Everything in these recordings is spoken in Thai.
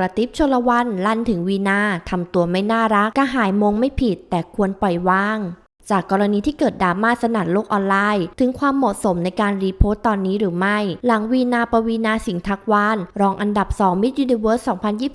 กระติบชลวันลั่นถึงวีนาทำตัวไม่น่ารักกระหายมงไม่ผิดแต่ควรปล่อยว่าง จากกรณีที่เกิดดราม่าสนั่นโลกออนไลน์ ถึงความเหมาะสมในการรีโพสต์ตอนนี้หรือไม่ หลังวีนาปวีนาสิงห์ทักวานรองอันดับ 2 Miss Universe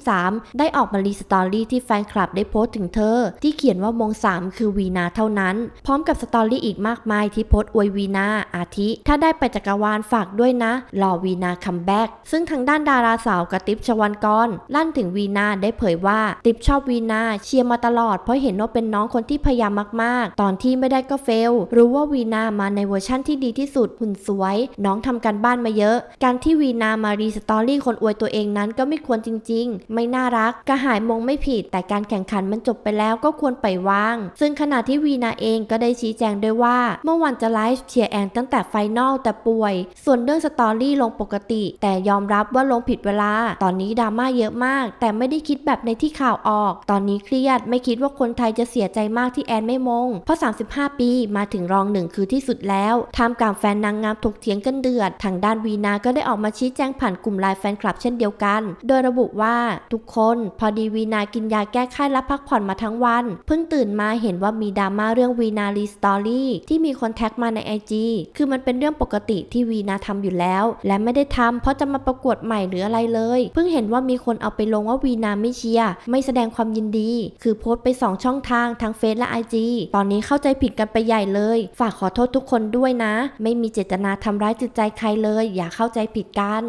2023 ได้ออกมารีสตอรี่ที่แฟนคลับได้โพสต์ถึงเธอ ที่เขียนว่ามง 3 คือวีนาเท่านั้น พร้อมกับสตอรี่อีกมากมายที่โพสต์อวยวีนาอาทิ ถ้าได้ไปจักรวาลฝากด้วยนะรอวีนาคัมแบ็กซึ่งทางด้านดาราสาวกระติบชวันกรลั่นถึงวีนาได้เผยว่าติบชอบวีนาเชียร์มาตลอดเพราะเห็นว่าเป็นน้องคนที่พยายามมากๆ ตอนที่ไม่ได้ก็เฟล รู้ว่าวีนามาในเวอร์ชั่นที่ดีที่สุดหุ่นสวย น้องทำการบ้านมาเยอะ การที่วีนามารีสตอรี่คนอวยตัวเองนั้นก็ไม่ควรจริง ๆ ไม่น่ารัก กระหายมงไม่ผิด แต่การแข่งขันมันจบไปแล้วก็ควรปล่อยวาง ซึ่งขณะที่วีนาเองก็ได้ชี้แจงด้วยว่า เมื่อวันจะไลฟ์เชียร์แอนตั้งแต่ไฟนอลแต่ป่วย ส่วนเรื่องสตอรี่ลงปกติ แต่ยอมรับว่าลงผิดเวลา ตอนนี้ดราม่าเยอะมาก แต่ไม่ได้คิดแบบในที่ข่าวออก ตอนนี้เครียดไม่คิดว่าคนไทยจะเสียใจมากที่แอนไม่มงเพราะ35 ปี มาถึงรองหนึ่งคือที่สุดแล้วท่ามกลางแฟนนางงามถกเถียงกันเดือด ทางด้านวีนาก็ได้ออกมาชี้แจงผ่านกลุ่มไลน์แฟนคลับเช่นเดียวกัน โดยระบุว่าทุกคนพอดีวีนากินยาแก้ไข้และพักผ่อนมาทั้งวัน เพิ่งตื่นมาเห็นว่ามีดราม่าเรื่องวีนารีสตอรี่ที่มีคนแท็กมาในไอจีคือมันเป็นเรื่องปกติที่วีนาทำอยู่แล้ว และไม่ได้ทำเพราะจะมาประกวดใหม่หรืออะไรเลย เพิ่งเห็นว่ามีคนเอาไปลงว่าวีนาไม่เชียร์ไม่แสดงความยินดี คือโพสต์ไปสองช่องทางทั้งเฟซและไอจีตอนนี้เข้าใจผิดกันไปใหญ่เลย ฝากขอโทษทุกคนด้วยนะ ไม่มีเจตนาทำร้ายจิตใจใครเลย อย่าเข้าใจผิดกัน